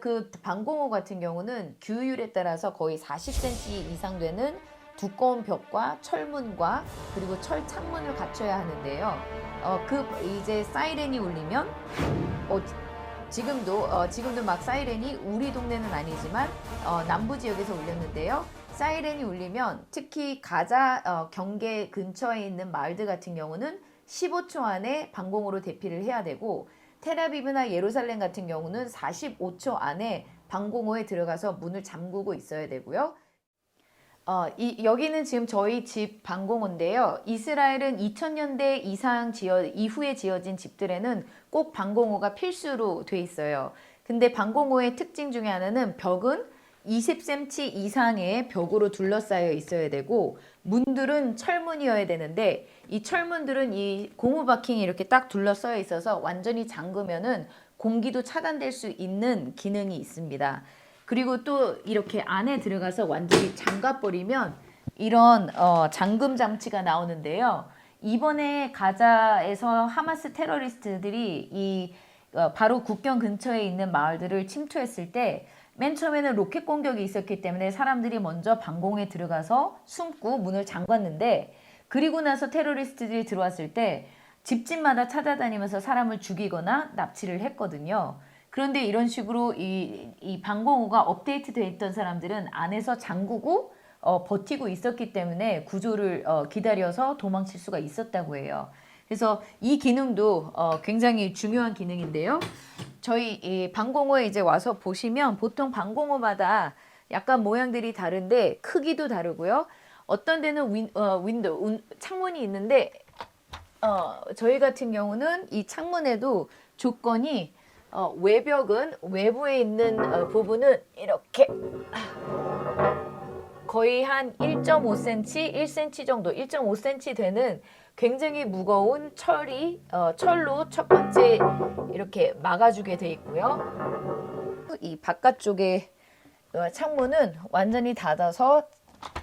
그 방공호 같은 경우는 규율에 따라서 거의 40cm 이상 되는 두꺼운 벽과 철문과 그리고 철 창문을 갖춰야 하는데요. 어, 그 이제 사이렌이 울리면 어, 지금도 어, 지금도 막 사이렌이 우리 동네는 아니지만 어, 남부 지역에서 울렸는데요. 사이렌이 울리면 특히 가자 어, 경계 근처에 있는 마을들 같은 경우는 15초 안에 방공호로 대피를 해야 되고 테라비브나 예루살렘 같은 경우는 45초 안에 방공호에 들어가서 문을 잠그고 있어야 되고요. 어, 이, 여기는 지금 저희 집 방공호인데요. 이스라엘은 2000년대 이상 지어, 이후에 지어진 집들에는 꼭 방공호가 필수로 돼 있어요. 근데 방공호의 특징 중에 하나는 벽은 20cm 이상의 벽으로 둘러싸여 있어야 되고 문들은 철문이어야 되는데 이 철문들은 이 고무 바킹이 이렇게 딱 둘러싸여 있어서 완전히 잠그면은 공기도 차단될 수 있는 기능이 있습니다. 그리고 또 이렇게 안에 들어가서 완전히 잠가 버리면 이런 어, 잠금 장치가 나오는데요. 이번에 가자에서 하마스 테러리스트들이 이 어, 바로 국경 근처에 있는 마을들을 침투했을 때 맨 처음에는 로켓 공격이 있었기 때문에 사람들이 먼저 방공에 들어가서 숨고 문을 잠갔는데 그리고 나서 테러리스트들이 들어왔을 때 집집마다 찾아다니면서 사람을 죽이거나 납치를 했거든요. 그런데 이런 식으로 이, 이 방공호가 업데이트되어 있던 사람들은 안에서 잠그고 어, 버티고 있었기 때문에 구조를 어, 기다려서 도망칠 수가 있었다고 해요. 그래서 이 기능도 어, 굉장히 중요한 기능인데요. 저희 이 방공호에 이제 와서 보시면 보통 방공호마다 약간 모양들이 다른데 크기도 다르고요. 어떤 데는 윈, 어, 윈도 운- 창문이 있는데 어, 저희 같은 경우는 이 창문에도 조건이 어, 외벽은 외부에 있는 어, 부분은 이렇게 거의 한 1.5cm, 1cm 정도, 1.5cm 되는 굉장히 무거운 철이 어, 철로 첫 번째 이렇게 막아주게 돼 있고요. 이 바깥쪽에 어, 창문은 완전히 닫아서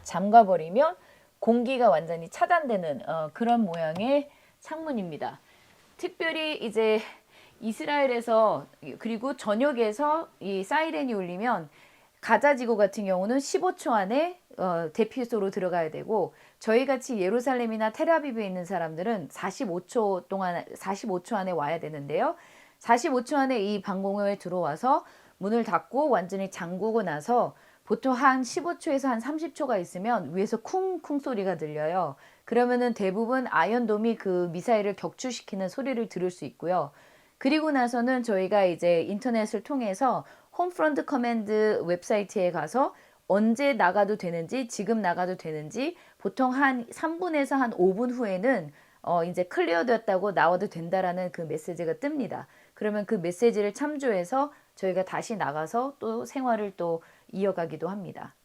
잠가 버리면 공기가 완전히 차단되는 어, 그런 모양의 창문입니다. 특별히 이제 이스라엘에서 그리고 전역에서 이 사이렌이 울리면 가자지구 같은 경우는 15초 안에 어, 대피소로 들어가야 되고 저희 같이 예루살렘이나 테라비브에 있는 사람들은 45초 동안 45초 안에 와야 되는데요. 45초 안에 이 방공호에 들어와서 문을 닫고 완전히 잠그고 나서 보통 한 15초에서 한 30초가 있으면 위에서 쿵쿵 소리가 들려요. 그러면은 대부분 아이언돔이 그 미사일을 격추시키는 소리를 들을 수 있고요. 그리고 나서는 저희가 이제 인터넷을 통해서 홈프런트 커맨드 웹사이트에 가서 언제 나가도 되는지 지금 나가도 되는지 보통 한 3분에서 한 5분 후에는 어 이제 클리어 되었다고 나와도 된다라는 그 메시지가 뜹니다. 그러면 그 메시지를 참조해서 저희가 다시 나가서 또 생활을 또 이어가기도 합니다.